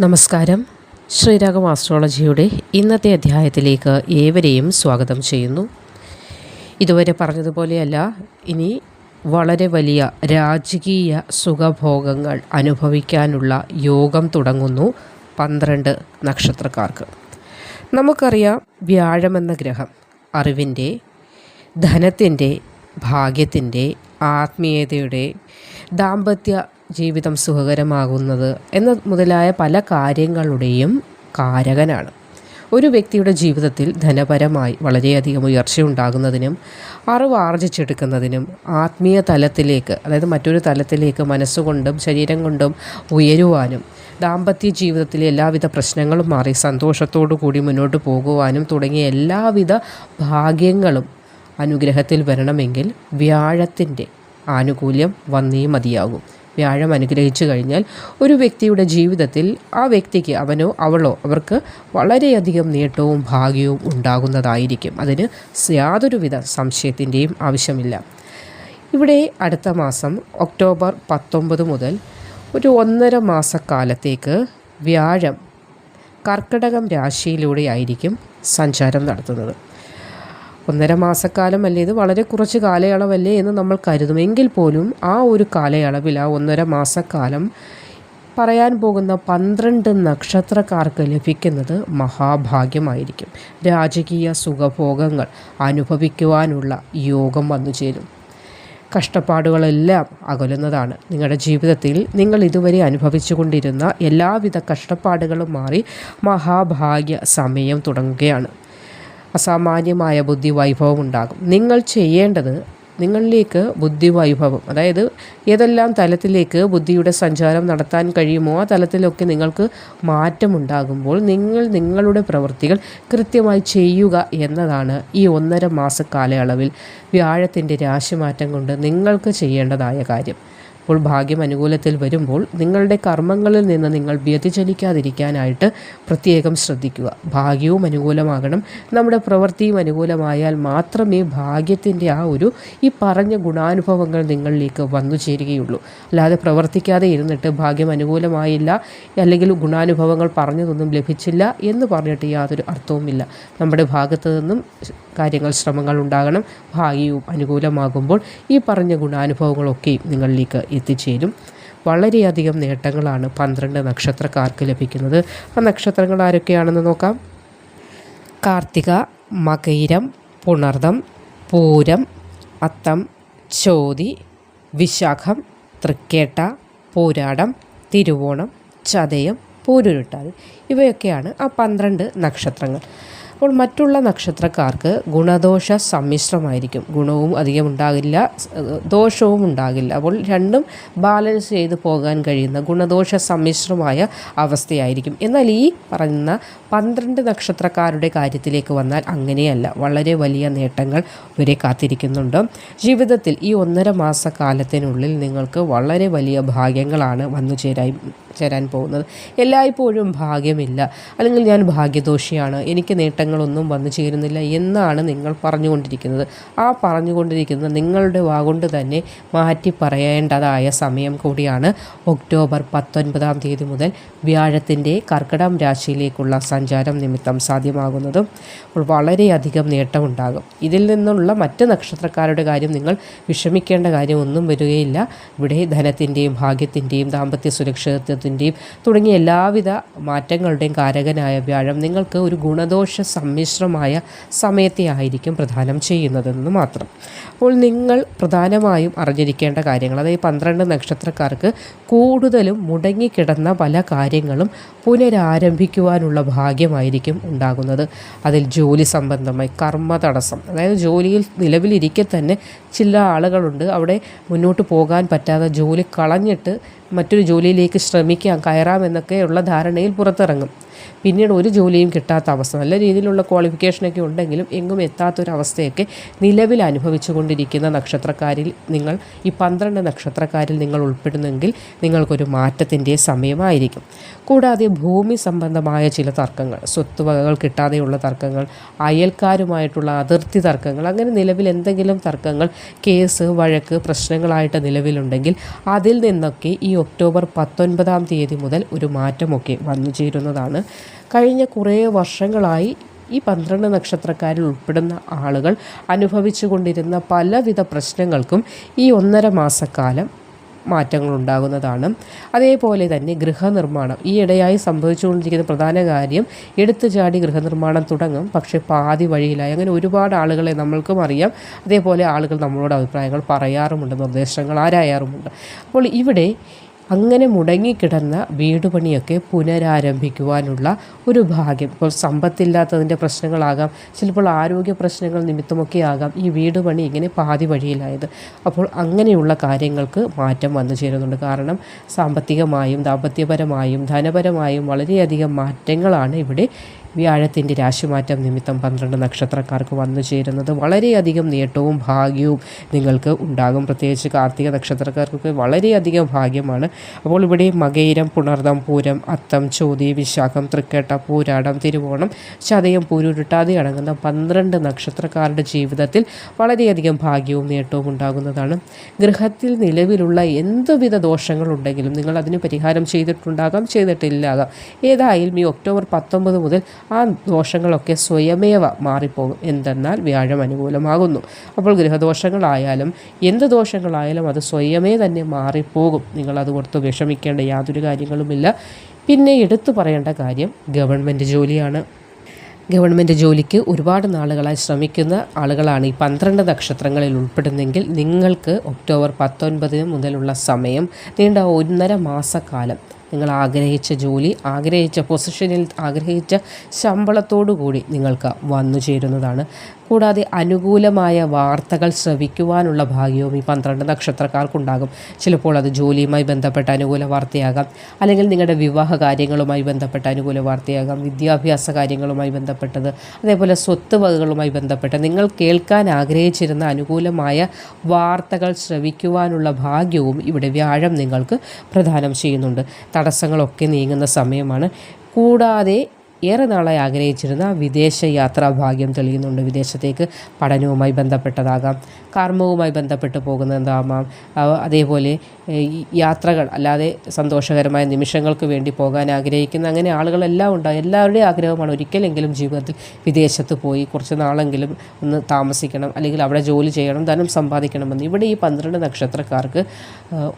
നമസ്കാരം. ശ്രീരാഗം ആസ്ട്രോളജിയുടെ ഇന്നത്തെ അധ്യായത്തിലേക്ക് ഏവരെയും സ്വാഗതം ചെയ്യുന്നു. ഇതുവരെ പറഞ്ഞതുപോലെയല്ല ഇനി വളരെ വലിയ രാജകീയ സുഖഭോഗങ്ങൾ അനുഭവിക്കാനുള്ള യോഗം തുടങ്ങുന്നു പന്ത്രണ്ട് നക്ഷത്രക്കാർക്ക്. നമുക്കറിയാം വ്യാഴമെന്ന ഗ്രഹം അറിവിന്റെ ധനത്തിന്റെ ഭാഗ്യത്തിന്റെ ആത്മീയതയുടെ ദാമ്പത്യ ജീവിതം സുഖകരമാകുന്നത് എന്ന മുതലായ പല കാര്യങ്ങളുടെയും കാരകനാണ്. ഒരു വ്യക്തിയുടെ ജീവിതത്തിൽ ധനപരമായി വളരെയധികം ഉയർച്ച ഉണ്ടാകുന്നതിനും അറിവ് ആർജിച്ചെടുക്കുന്നതിനും ആത്മീയ തലത്തിലേക്ക് അതായത് മറ്റൊരു തലത്തിലേക്ക് മനസ്സുകൊണ്ടും ശരീരം കൊണ്ടും ഉയരുവാനും ദാമ്പത്യ ജീവിതത്തിലെ എല്ലാവിധ പ്രശ്നങ്ങളും മാറി സന്തോഷത്തോടു കൂടി മുന്നോട്ട് പോകുവാനും തുടങ്ങിയ എല്ലാവിധ ഭാഗ്യങ്ങളും അനുഗ്രഹത്തിൽ വരണമെങ്കിൽ വ്യാഴത്തിന്റെ ആനുകൂല്യം വന്നേ മതിയാകും. വ്യാഴം അനുഗ്രഹിച്ചു കഴിഞ്ഞാൽ ഒരു വ്യക്തിയുടെ ജീവിതത്തിൽ ആ വ്യക്തിക്ക് അവനോ അവളോ അവർക്ക് വളരെയധികം നേട്ടവും ഭാഗ്യവും ഉണ്ടാകുന്നതായിരിക്കും. അതിന് യാതൊരുവിധ സംശയത്തിന്റെയും ആവശ്യമില്ല. ഇവിടെ അടുത്ത മാസം ഒക്ടോബർ പത്തൊമ്പത് മുതൽ ഒരു ഒന്നര മാസക്കാലത്തേക്ക് വ്യാഴം കർക്കിടകം രാശിയിലൂടെയായിരിക്കും സഞ്ചാരം നടത്തുന്നത്. ഒന്നര മാസക്കാലമല്ലേ? ഇത് വളരെ കുറച്ച് കാലയളവല്ലേ എന്ന് നമ്മൾ കരുതും. എങ്കിൽ പോലും ആ ഒരു കാലയളവിൽ ആ ഒന്നര മാസക്കാലം പറയാൻ പോകുന്ന പന്ത്രണ്ട് നക്ഷത്രക്കാർക്ക് ലഭിക്കുന്നത് മഹാഭാഗ്യമായിരിക്കും. രാജകീയ സുഖഭോഗങ്ങൾ അനുഭവിക്കുവാനുള്ള യോഗം വന്നു ചേരും. കഷ്ടപ്പാടുകളെല്ലാം അകലുന്നതാണ്. നിങ്ങളുടെ ജീവിതത്തിൽ നിങ്ങൾ ഇതുവരെ അനുഭവിച്ചു കൊണ്ടിരുന്ന എല്ലാവിധ കഷ്ടപ്പാടുകളും മാറി മഹാഭാഗ്യ സമയം തുടങ്ങുകയാണ്. അസാമാന്യമായ ബുദ്ധി വൈഭവം ഉണ്ടാകും. നിങ്ങൾ ചെയ്യേണ്ടത് നിങ്ങളിലേക്ക് ബുദ്ധി വൈഭവം അതായത് ഏതെല്ലാം തലത്തിലേക്ക് ബുദ്ധിയുടെ സഞ്ചാരം നടത്താൻ കഴിയുമോ ആ തലത്തിലൊക്കെ നിങ്ങൾക്ക് മാറ്റമുണ്ടാകുമ്പോൾ നിങ്ങൾ നിങ്ങളുടെ പ്രവൃത്തികൾ കൃത്യമായി ചെയ്യുക എന്നതാണ് ഈ ഒന്നര മാസ കാലയളവിൽ വ്യാഴത്തിന്റെ രാശിമാറ്റം കൊണ്ട് നിങ്ങൾക്ക് ചെയ്യേണ്ടതായ കാര്യം. അപ്പോൾ ഭാഗ്യം അനുകൂലത്തിൽ വരുമ്പോൾ നിങ്ങളുടെ കർമ്മങ്ങളിൽ നിന്ന് നിങ്ങൾ വ്യതിചലിക്കാതിരിക്കാനായിട്ട് പ്രത്യേകം ശ്രദ്ധിക്കുക. ഭാഗ്യവും അനുകൂലമാകണം. നമ്മുടെ പ്രവൃത്തിയും അനുകൂലമായാൽ മാത്രമേ ഭാഗ്യത്തിന്റെ ആ ഒരു ഈ പറഞ്ഞ ഗുണാനുഭവങ്ങൾ നിങ്ങളിലേക്ക് വന്നു ചേരുകയുള്ളൂ. അല്ലാതെ പ്രവർത്തിക്കാതെ ഇരുന്നിട്ട് ഭാഗ്യം അനുകൂലമായില്ല അല്ലെങ്കിൽ ഗുണാനുഭവങ്ങൾ പറഞ്ഞതൊന്നും ലഭിച്ചില്ല എന്ന് പറഞ്ഞിട്ട് യാതൊരു അർത്ഥവുമില്ല. നമ്മുടെ ഭാഗത്തു നിന്നും കാര്യങ്ങൾ ശ്രമങ്ങൾ ഉണ്ടാകണം. ഭാഗ്യവും അനുകൂലമാകുമ്പോൾ ഈ പറഞ്ഞ ഗുണാനുഭവങ്ങളൊക്കെയും നിങ്ങളിലേക്ക് എത്തിച്ചേരും. വളരെയധികം നേട്ടങ്ങളാണ് പന്ത്രണ്ട് നക്ഷത്രക്കാർക്ക് ലഭിക്കുന്നത്. ആ നക്ഷത്രങ്ങൾ ആരൊക്കെയാണെന്ന് നോക്കാം. കാർത്തിക മകൈരം പുണർദം പൂരം അത്തം ചോതി വിശാഖം തൃക്കേട്ട പൂരാടം തിരുവോണം ചതയം പൂരുരുട്ടാതി. ഇവയൊക്കെയാണ് ആ പന്ത്രണ്ട് നക്ഷത്രങ്ങൾ. അപ്പോൾ മറ്റുള്ള നക്ഷത്രക്കാർക്ക് ഗുണദോഷ സമ്മിശ്രമായിരിക്കും. ഗുണവും അധികം ഉണ്ടാകില്ല ദോഷവും ഉണ്ടാകില്ല. അപ്പോൾ രണ്ടും ബാലൻസ് ചെയ്ത് പോകാൻ കഴിയുന്ന ഗുണദോഷ സമ്മിശ്രമായ അവസ്ഥയായിരിക്കും. എന്നാൽ ഈ പറയുന്ന പന്ത്രണ്ട് നക്ഷത്രക്കാരുടെ കാര്യത്തിലേക്ക് വന്നാൽ അങ്ങനെയല്ല. വളരെ വലിയ നേട്ടങ്ങൾ ഇവരെ കാത്തിരിക്കുന്നുണ്ട്. ജീവിതത്തിൽ ഈ ഒന്നര മാസക്കാലത്തിനുള്ളിൽ നിങ്ങൾക്ക് വളരെ വലിയ ഭാഗ്യങ്ങളാണ് വന്നു ചേരാൻ ചേരാൻ പോകുന്നത്. എല്ലായ്പ്പോഴും ഭാഗ്യമില്ല. അല്ലെങ്കിൽ ഞാൻ ഭാഗ്യദോഷിയാണ്. എനിക്ക് നേട്ടങ്ങളൊന്നും വന്നു ചേരുന്നില്ല എന്നാണ് നിങ്ങൾ പറഞ്ഞുകൊണ്ടിരിക്കുന്നത്. ആ പറഞ്ഞുകൊണ്ടിരിക്കുന്നത് നിങ്ങളുടെ വാഗൊണ്ട് തന്നെ മാറ്റി പറയേണ്ടതായ സമയം കൂടിയാണ് ഒക്ടോബർ പത്തൊൻപതാം തീയതി മുതൽ വ്യാഴത്തിന്റെ കർക്കിടം രാശിയിലേക്കുള്ള സഞ്ചാരം നിമിത്തം സാധ്യമാകുന്നതും വളരെയധികം നേട്ടമുണ്ടാകും. ഇതിൽ നിന്നുള്ള മറ്റ് നക്ഷത്രക്കാരുടെ കാര്യം നിങ്ങൾ വിഷമിക്കേണ്ട കാര്യമൊന്നും വരികയില്ല. ഇവിടെ ധനത്തിന്റെയും ഭാഗ്യത്തിന്റെയും ദാമ്പത്യ സുരക്ഷിതത്വത്തിന്റെയും തുടങ്ങിയ എല്ലാവിധ മാറ്റങ്ങളുടെയും കാരകനായ വ്യാഴം നിങ്ങൾക്ക് ഒരു ഗുണദോഷ സമ്മിശ്രമായ സമയത്തെ ആയിരിക്കും പ്രധാനം ചെയ്യുന്നതെന്ന് മാത്രം. അപ്പോൾ നിങ്ങൾ പ്രധാനമായും അറിഞ്ഞിരിക്കേണ്ട കാര്യങ്ങൾ അതായത് പന്ത്രണ്ട് നക്ഷത്രക്കാർക്ക് കൂടുതലും മുടങ്ങിക്കിടന്ന പല കാര്യങ്ങളും പുനരാരംഭിക്കുവാനുള്ള ഭാഗ്യമായിരിക്കും ഉണ്ടാകുന്നത്. അതിൽ ജോലി സംബന്ധമായി കർമ്മ തടസ്സം അതായത് ജോലിയിൽ നിലവിലിരിക്കെ തന്നെ ചില ആളുകളുണ്ട് അവിടെ മുന്നോട്ട് പോകാൻ പറ്റാതെ ജോലി കളഞ്ഞിട്ട് മറ്റൊരു ജോലിയിലേക്ക് ശ്രമിക്കാം കയറാം എന്നൊക്കെയുള്ള ധാരണയിൽ പുറത്തിറങ്ങും. പിന്നീട് ഒരു ജോലിയും കിട്ടാത്ത അവസ്ഥ. നല്ല രീതിയിലുള്ള ക്വാളിഫിക്കേഷനൊക്കെ ഉണ്ടെങ്കിലും എങ്ങും എത്താത്തൊരവസ്ഥയൊക്കെ നിലവിൽ അനുഭവിച്ചു കൊണ്ടിരിക്കുന്ന നക്ഷത്രക്കാരിൽ നിങ്ങൾ ഈ പന്ത്രണ്ട് നക്ഷത്രക്കാരിൽ നിങ്ങൾ ഉൾപ്പെടുന്നെങ്കിൽ നിങ്ങൾക്കൊരു മാറ്റത്തിന്റെ സമയമായിരിക്കും. കൂടാതെ ഭൂമി സംബന്ധമായ ചില തർക്കങ്ങൾ സ്വത്തുവകകൾ കിട്ടാതെയുള്ള തർക്കങ്ങൾ അയൽക്കാരുമായിട്ടുള്ള അതിർത്തി തർക്കങ്ങൾ അങ്ങനെ നിലവിൽ എന്തെങ്കിലും തർക്കങ്ങൾ കേസ് വഴക്ക് പ്രശ്നങ്ങളായിട്ട് നിലവിലുണ്ടെങ്കിൽ അതിൽ നിന്നൊക്കെ ഈ ഒക്ടോബർ പത്തൊൻപതാം തീയതി മുതൽ ഒരു മാറ്റമൊക്കെ വന്നു ചേരുന്നതാണ് കഴിഞ്ഞ കുറേ വർഷങ്ങളായി ഈ പന്ത്രണ്ട് നക്ഷത്രക്കാരിൽ ഉൾപ്പെടുന്ന ആളുകൾ അനുഭവിച്ചു കൊണ്ടിരുന്ന പലവിധ പ്രശ്നങ്ങൾക്കും ഈ ഒന്നര മാസക്കാലം മാറ്റങ്ങൾ ഉണ്ടാകുന്നതാണ് അതേപോലെ തന്നെ ഗൃഹനിർമ്മാണം. ഈ ഇടയായി സംഭവിച്ചുകൊണ്ടിരിക്കുന്ന പ്രധാന കാര്യം എടുത്തു ചാടി ഗൃഹനിർമ്മാണം തുടങ്ങും. പക്ഷേ പാതി വഴിയിലായി. അങ്ങനെ ഒരുപാട് ആളുകളെ നമ്മൾക്കും അറിയാം. അതേപോലെ ആളുകൾ നമ്മളോട് അഭിപ്രായങ്ങൾ പറയാറുമുണ്ട് നിർദ്ദേശങ്ങൾ ആരായാറുമുണ്ട്. അപ്പോൾ ഇവിടെ അങ്ങനെ മുടങ്ങിക്കിടന്ന വീട് പണിയൊക്കെ പുനരാരംഭിക്കുവാനുള്ള ഒരു ഭാഗ്യം. ഇപ്പോൾ സമ്പത്തില്ലാത്തതിന്റെ പ്രശ്നങ്ങളാകാം ചിലപ്പോൾ ആരോഗ്യ പ്രശ്നങ്ങൾ നിമിത്തമൊക്കെ ആകാം ഈ വീട് പണി ഇങ്ങനെ പാതി വഴിയിലായത്. അപ്പോൾ അങ്ങനെയുള്ള കാര്യങ്ങൾക്ക് മാറ്റം വന്നു ചേരുന്നുണ്ട്. കാരണം സാമ്പത്തികമായും ദാമ്പത്യപരമായും ധനപരമായും വളരെയധികം മാറ്റങ്ങളാണ് ഇവിടെ വ്യാഴത്തിന്റെ രാശിമാറ്റം നിമിത്തം പന്ത്രണ്ട് നക്ഷത്രക്കാർക്ക് വന്നു ചേരുന്നത് വളരെയധികം നേട്ടവും ഭാഗ്യവും നിങ്ങൾക്ക് ഉണ്ടാകും. പ്രത്യേകിച്ച് കാർത്തിക നക്ഷത്രക്കാർക്കൊക്കെ വളരെയധികം ഭാഗ്യമാണ്. അപ്പോൾ ഇവിടെ മകയിരം പുണർദം പൂരം അത്തം ചോതി വിശാഖം തൃക്കേട്ട പൂരാടം തിരുവോണം ചതയം പൂരുരുട്ടാതെ അടങ്ങുന്ന പന്ത്രണ്ട് നക്ഷത്രക്കാരുടെ ജീവിതത്തിൽ വളരെയധികം ഭാഗ്യവും നേട്ടവും ഉണ്ടാകുന്നതാണ്. ഗൃഹത്തിൽ നിലവിലുള്ള എന്തുവിധ ദോഷങ്ങളുണ്ടെങ്കിലും നിങ്ങൾ അതിന് പരിഹാരം ചെയ്തിട്ടുണ്ടാകാം ചെയ്തിട്ടില്ലാകാം ഏതായാലും ഈ ഒക്ടോബർ പത്തൊമ്പത് മുതൽ ആ ദോഷങ്ങളൊക്കെ സ്വയമേവ മാറിപ്പോകും. എന്തെന്നാൽ വ്യാഴം അനുകൂലമാകുന്നു. അപ്പോൾ ഗൃഹദോഷങ്ങളായാലും എന്ത് ദോഷങ്ങളായാലും അത് സ്വയമേ തന്നെ മാറിപ്പോകും. നിങ്ങളത് കൊടുത്ത് വിഷമിക്കേണ്ട യാതൊരു കാര്യങ്ങളുമില്ല. പിന്നെ എടുത്തു പറയേണ്ട കാര്യം ഗവൺമെന്റ് ജോലിയാണ്. ഗവൺമെന്റ് ജോലിക്ക് ഒരുപാട് നാളുകളായി ശ്രമിക്കുന്ന ആളുകളാണ് ഈ പന്ത്രണ്ട് നക്ഷത്രങ്ങളിൽ ഉൾപ്പെടുന്നെങ്കിൽ നിങ്ങൾക്ക് ഒക്ടോബർ പത്തൊൻപതിന് മുതലുള്ള സമയം നീണ്ട ഒന്നര മാസക്കാലം നിങ്ങൾ ആഗ്രഹിച്ച ജോലി ആഗ്രഹിച്ച പൊസിഷനിൽ ആഗ്രഹിച്ച ശമ്പളത്തോടു കൂടി നിങ്ങൾക്ക് വന്നു ചേരുന്നതാണ്. കൂടാതെ അനുകൂലമായ വാർത്തകൾ ശ്രവിക്കുവാനുള്ള ഭാഗ്യവും ഈ പന്ത്രണ്ട് നക്ഷത്രക്കാർക്കുണ്ടാകും. ചിലപ്പോൾ അത് ജോലിയുമായി ബന്ധപ്പെട്ട അനുകൂല വാർത്തയാകാം. അല്ലെങ്കിൽ നിങ്ങളുടെ വിവാഹ കാര്യങ്ങളുമായി ബന്ധപ്പെട്ട അനുകൂല വാർത്തയാകാം. വിദ്യാഭ്യാസ കാര്യങ്ങളുമായി ബന്ധപ്പെട്ടത് അതേപോലെ സ്വത്ത് വകകളുമായി ബന്ധപ്പെട്ട നിങ്ങൾ കേൾക്കാൻ ആഗ്രഹിച്ചിരുന്ന അനുകൂലമായ വാർത്തകൾ ശ്രവിക്കുവാനുള്ള ഭാഗ്യവും ഇവിടെ വ്യാഴം നിങ്ങൾക്ക് പ്രദാനം ചെയ്യുന്നുണ്ട്. തടസ്സങ്ങളൊക്കെ നീങ്ങുന്ന സമയമാണ്. കൂടാതെ ഏറെ നാളായി ആഗ്രഹിച്ചിരുന്ന വിദേശ യാത്രാ ഭാഗ്യം തെളിയുന്നുണ്ട്. വിദേശത്തേക്ക് പഠനവുമായി ബന്ധപ്പെട്ടതാകാം കർമ്മവുമായി ബന്ധപ്പെട്ട് പോകുന്നതാകാം. അതേപോലെ യാത്രകൾ അല്ലാതെ സന്തോഷകരമായ നിമിഷങ്ങൾക്ക് വേണ്ടി പോകാൻ ആഗ്രഹിക്കുന്ന അങ്ങനെ ആളുകളെല്ലാം ഉണ്ടാകും എല്ലാവരുടെയും ആഗ്രഹമാണ് ഒരിക്കലെങ്കിലും ജീവിതത്തിൽ വിദേശത്ത് പോയി കുറച്ച് നാളെങ്കിലും ഒന്ന് താമസിക്കണം അല്ലെങ്കിൽ അവിടെ ജോലി ചെയ്യണം ധനം സമ്പാദിക്കണമെന്ന്. ഇവിടെ ഈ പന്ത്രണ്ട് നക്ഷത്രക്കാർക്ക്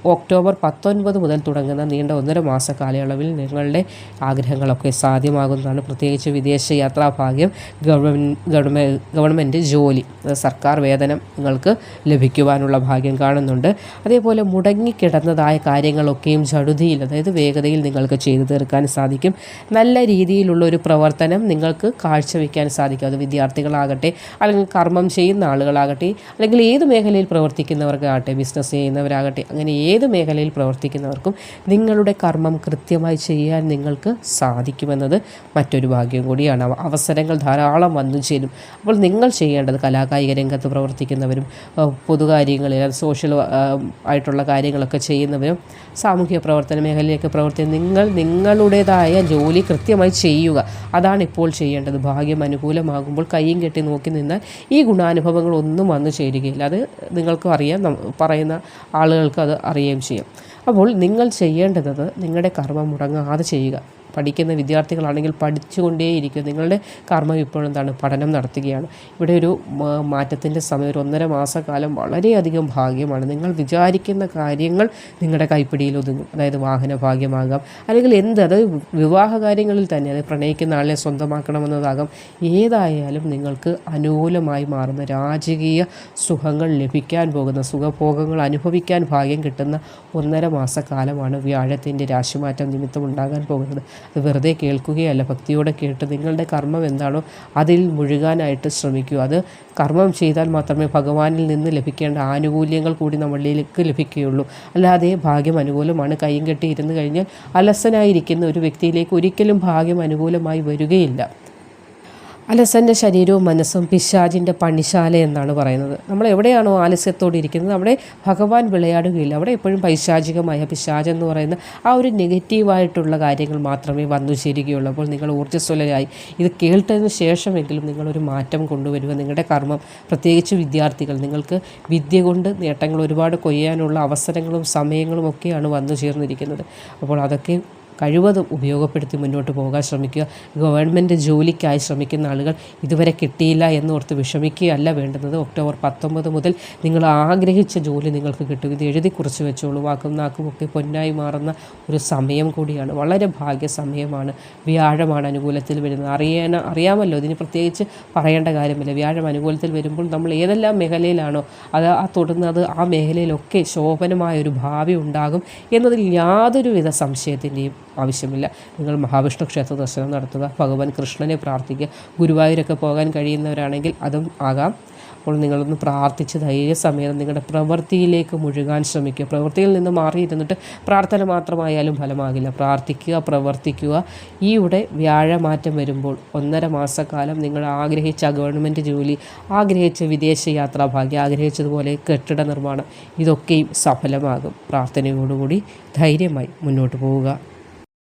ഒക്ടോബർ പത്തൊൻപത് മുതൽ തുടങ്ങുന്ന നീണ്ട ഒന്നര മാസ കാലയളവിൽ നിങ്ങളുടെ ആഗ്രഹങ്ങളൊക്കെ സാധ്യമാകുന്നതാണ്. ആണ് പ്രത്യേകിച്ച് വിദേശ യാത്രാ ഭാഗ്യം ഗവൺമെന്റ് ഗവൺമെന്റ് ജോലി. സർക്കാർ വേതനം നിങ്ങൾക്ക് ലഭിക്കുവാനുള്ള ഭാഗ്യം കാണുന്നുണ്ട്. അതേപോലെ മുടങ്ങിക്കിടന്നതായ കാര്യങ്ങളൊക്കെയും ചടുതിയിൽ അതായത് വേഗതയിൽ നിങ്ങൾക്ക് ചെയ്തു തീർക്കാൻ സാധിക്കും. നല്ല രീതിയിലുള്ള ഒരു പ്രവർത്തനം നിങ്ങൾക്ക് കാഴ്ചവെക്കാൻ സാധിക്കും. അത് വിദ്യാർത്ഥികളാകട്ടെ അല്ലെങ്കിൽ കർമ്മം ചെയ്യുന്ന ആളുകളാകട്ടെ അല്ലെങ്കിൽ ഏത് മേഖലയിൽ പ്രവർത്തിക്കുന്നവർക്കാകട്ടെ ബിസിനസ് ചെയ്യുന്നവരാകട്ടെ അങ്ങനെ ഏത് മേഖലയിൽ പ്രവർത്തിക്കുന്നവർക്കും നിങ്ങളുടെ കർമ്മം കൃത്യമായി ചെയ്യാൻ നിങ്ങൾക്ക് സാധിക്കുമെന്നത് മറ്റൊരു ഭാഗ്യം കൂടിയാണ്. അവസരങ്ങൾ ധാരാളം വന്നു ചേരും. അപ്പോൾ നിങ്ങൾ ചെയ്യേണ്ടത് കലാകായിക രംഗത്ത് പ്രവർത്തിക്കുന്നവരും പൊതുകാര്യങ്ങളിൽ സോഷ്യൽ ആയിട്ടുള്ള കാര്യങ്ങളൊക്കെ ചെയ്യുന്നവരും സാമൂഹ്യ പ്രവർത്തന മേഖലയിലേക്ക് പ്രവർത്തിക്കുന്ന നിങ്ങൾ നിങ്ങളുടേതായ ജോലി കൃത്യമായി ചെയ്യുക. അതാണ് ഇപ്പോൾ ചെയ്യേണ്ടത്. ഭാഗ്യം അനുകൂലമാകുമ്പോൾ കൈയും കെട്ടി നോക്കി നിന്നാൽ ഈ ഗുണാനുഭവങ്ങളൊന്നും വന്നു ചേരുകയില്ല. അത് നിങ്ങൾക്കും അറിയാം. പറയുന്ന ആളുകൾക്ക് അത് അറിയുകയും ചെയ്യും. അപ്പോൾ നിങ്ങൾ ചെയ്യേണ്ടത് നിങ്ങളുടെ കർമ്മം മുടങ്ങാതെ ചെയ്യുക. പഠിക്കുന്ന വിദ്യാർത്ഥികളാണെങ്കിൽ പഠിച്ചുകൊണ്ടേയിരിക്കും. നിങ്ങളുടെ കർമ്മം ഇപ്പോഴും എന്താണ്? പഠനം നടത്തുകയാണ്. ഇവിടെ ഒരു മാറ്റത്തിന്റെ സമയം ഒരു ഒന്നര മാസക്കാലം വളരെയധികം ഭാഗ്യമാണ്. നിങ്ങൾ വിചാരിക്കുന്ന കാര്യങ്ങൾ നിങ്ങളുടെ കൈപ്പിടിയിൽ ഒതുങ്ങും. അതായത് വാഹന ഭാഗ്യമാകാം. അല്ലെങ്കിൽ എന്ത്? അതായത് വിവാഹ കാര്യങ്ങളിൽ തന്നെ. അത് പ്രണയിക്കുന്ന ആളെ സ്വന്തമാക്കണമെന്നതാകാം. ഏതായാലും നിങ്ങൾക്ക് അനുകൂലമായി മാറുന്ന രാജകീയ സുഖങ്ങൾ ലഭിക്കാൻ പോകുന്ന സുഖഭോഗങ്ങൾ അനുഭവിക്കാൻ ഭാഗ്യം കിട്ടുന്ന ഒന്നര മാസക്കാലമാണ് വ്യാഴത്തിന്റെ രാശിമാറ്റം നിമിത്തം ഉണ്ടാകാൻ പോകുന്നത്. അത് വെറുതെ കേൾക്കുകയല്ല. ഭക്തിയോടെ കേട്ട് നിങ്ങളുടെ കർമ്മം എന്താണോ അതിൽ മുഴുകാനായിട്ട് ശ്രമിക്കൂ. അത് കർമ്മം ചെയ്താൽ മാത്രമേ ഭഗവാനിൽ നിന്ന് ലഭിക്കേണ്ട ആനുകൂല്യങ്ങൾ കൂടി നമ്മളിലേക്ക് ലഭിക്കുകയുള്ളൂ. അല്ലാതെ ഭാഗ്യം അനുകൂലമാണ്. കൈയും കെട്ടി ഇരുന്ന് കഴിഞ്ഞാൽ അലസനായിരിക്കുന്ന ഒരു വ്യക്തിയിലേക്ക് ഒരിക്കലും ഭാഗ്യം അനുകൂലമായി വരികയില്ല. അലസന്റെ ശരീരവും മനസ്സും പിശാജിന്റെ പണിശാല എന്നാണ് പറയുന്നത്. നമ്മൾ എവിടെയാണോ ആലസ്യത്തോടെ ഇരിക്കുന്നത് അവിടെ ഭഗവാൻ വിളയാടുകയില്ല. അവിടെ എപ്പോഴും പൈശാചികമായ പിശാജ് എന്ന് പറയുന്ന ആ ഒരു നെഗറ്റീവായിട്ടുള്ള കാര്യങ്ങൾ മാത്രമേ വന്നു ചേരുകയുള്ളൂ. അപ്പോൾ നിങ്ങൾ ഊർജസ്വലരായി. ഇത് കേട്ടതിന് ശേഷമെങ്കിലും നിങ്ങളൊരു മാറ്റം കൊണ്ടുവരിക. നിങ്ങളുടെ കർമ്മം പ്രത്യേകിച്ച് വിദ്യാർത്ഥികൾ നിങ്ങൾക്ക് വിദ്യ കൊണ്ട് നേട്ടങ്ങൾ ഒരുപാട് കൊയ്യാനുള്ള അവസരങ്ങളും സമയങ്ങളും ഒക്കെയാണ് വന്നു ചേർന്നിരിക്കുന്നത്. അപ്പോൾ അതൊക്കെ കഴിവതും ഉപയോഗപ്പെടുത്തി മുന്നോട്ട് പോകാൻ ശ്രമിക്കുക. ഗവൺമെന്റ് ജോലിക്കായി ശ്രമിക്കുന്ന ആളുകൾ ഇതുവരെ കിട്ടിയില്ല എന്നോർത്ത് വിഷമിക്കുകയല്ല വേണ്ടുന്നത്. ഒക്ടോബർ പത്തൊമ്പത് മുതൽ നിങ്ങൾ ആഗ്രഹിച്ച ജോലി നിങ്ങൾക്ക് കിട്ടും. ഇത് എഴുതി കുറിച്ച് വെച്ചോളൂ. വാക്കും നാക്കും ഒക്കെ പൊന്നായി മാറുന്ന ഒരു സമയം കൂടിയാണ്. വളരെ ഭാഗ്യ സമയമാണ്. വ്യാഴമാണ് അനുകൂലത്തിൽ വരുന്നത്. അറിയാൻ അറിയാമല്ലോ ഇതിന് പ്രത്യേകിച്ച് പറയേണ്ട കാര്യമില്ല. വ്യാഴം അനുകൂലത്തിൽ വരുമ്പോൾ നമ്മൾ ഏതെല്ലാം മേഖലയിലാണോ അത് ആ തൊടുന്നത് ആ മേഖലയിലൊക്കെ ശോഭനമായ ഒരു ഭാവി ഉണ്ടാകും എന്നതിൽ യാതൊരുവിധ സംശയത്തിന്റെയും ആവശ്യമില്ല. നിങ്ങൾ മഹാവിഷ്ണു ക്ഷേത്ര ദർശനം നടത്തുക ഭഗവാൻ കൃഷ്ണനെ പ്രാർത്ഥിക്കുക ഗുരുവായൂരൊക്കെ പോകാൻ കഴിയുന്നവരാണെങ്കിൽ അതും ആകാം. അപ്പോൾ നിങ്ങളൊന്ന് പ്രാർത്ഥിച്ച് ധൈര്യസമേതം നിങ്ങളുടെ പ്രവൃത്തിയിലേക്ക് മുഴുകാൻ ശ്രമിക്കുക. പ്രവൃത്തിയിൽ നിന്ന് മാറിയിരുന്നിട്ട് പ്രാർത്ഥന മാത്രമായാലും ഫലമാകില്ല. പ്രാർത്ഥിക്കുക പ്രവർത്തിക്കുക. ഈയുടെ വ്യാഴമാറ്റം വരുമ്പോൾ ഒന്നര മാസക്കാലം നിങ്ങൾ ആഗ്രഹിച്ച ഗവൺമെന്റ് ജോലി ആഗ്രഹിച്ച വിദേശ യാത്രാ ഭാഗ്യം ആഗ്രഹിച്ചതുപോലെ കെട്ടിട നിർമ്മാണം ഇതൊക്കെയും സഫലമാകും. പ്രാർത്ഥനയോടുകൂടി ധൈര്യമായി മുന്നോട്ട് പോവുക.